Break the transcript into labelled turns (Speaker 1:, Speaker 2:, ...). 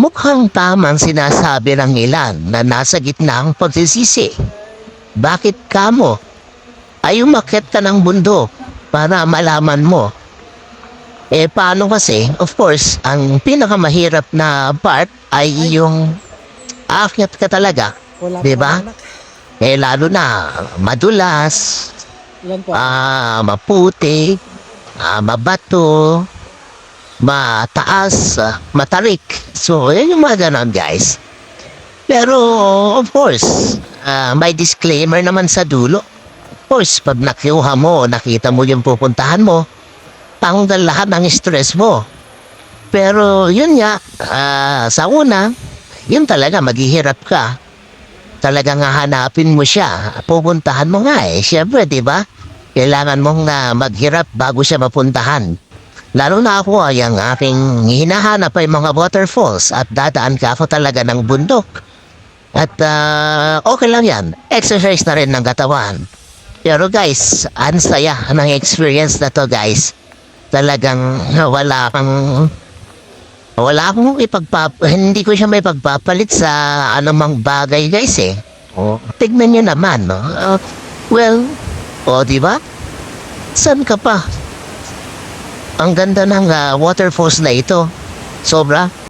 Speaker 1: Mukhang tamang sinasabi ng ilan na nasa gitna ang pagsisisi. Bakit kamo? Ay umakit ka ng bundok para malaman mo. Eh paano kasi? Of course, ang pinakamahirap na part ay yung aakyat ka talaga. Di ba? Eh lalo na madulas, ah, maputi, ah, mabato, mataas, ah, matarik. So, yun yung mga ganon, guys. Pero, of course, ah, may disclaimer naman sa dulo. Of course, pag nakuha mo, nakita mo yung pupuntahan mo, tanggal lahat ng stress mo. Pero, yun nga, ah, sa una, yun talaga, maghihirap ka talagang hahanapin mo siya. Pupuntahan mo nga eh. Siyempre, di ba? Kailangan mong na maghirap bago siya mapuntahan. Lalo na ako ay ang aking hinahanap ay mga waterfalls at dadaan ka ako talaga ng bundok. At ah, okay lang yan. Exercise na rin ng katawan. Pero guys, ang saya ng experience na to guys. Talagang wala kang wala akong ipagpap... Hindi ko siya may pagpapalit sa anumang bagay, guys, eh. Oh. Tignan nyo naman, no? Uh, well, o, oh, di ba? San ka pa? Ang ganda ng ah, waterfalls na ito. Sobra.